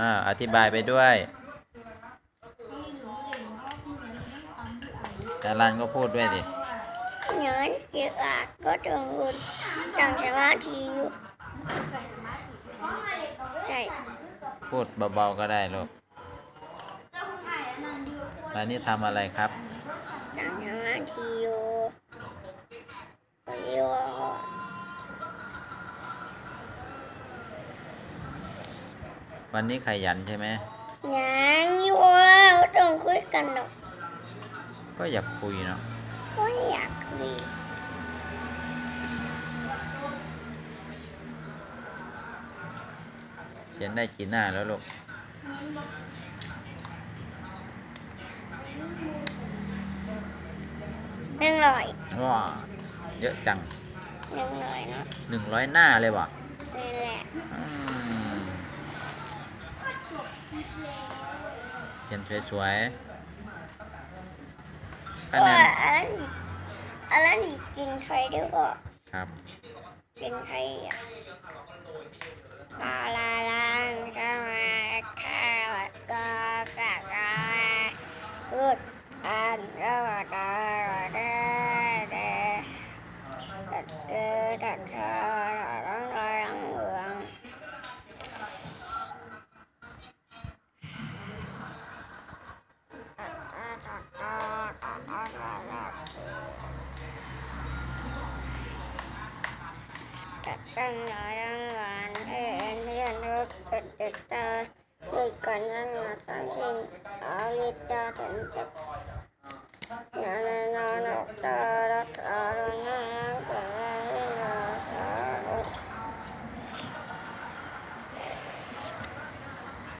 อ่าอธิบายไปด้วยจารันก็พูดด้วยสิ nhớ chữ ạt có trường luôn trong sẽ má thì ใช่พูดเบาๆก็ได้ลูกแล้วนี่ทำอะไรครับ trong sẽ má thì วันนี้ขยันใช่ไหม nhãn vô đừng khuyết cần đâu ก็อยากคุยเนาะ có nhạc gì เขียนได้กี่หน้าแล้วลูก nâng lời ว้าเยอะจัง nâng lời nó หนึ่งร้อยหน้าเลยว่ะ đây là อืม เขียนสวยๆคะ Ủa, แนน anh gì anh gì kinh khai được rồi ครับ kinh khai à la la la sa ma kha và ca ca ca good and ra và da và da da đặt cơ đặt sa là ตั้งหลายรางวัลเอ็นเรีนรถเกิดเด็กตาเด็กกันนั่งมาสายชิงอาลิตาถึงจะ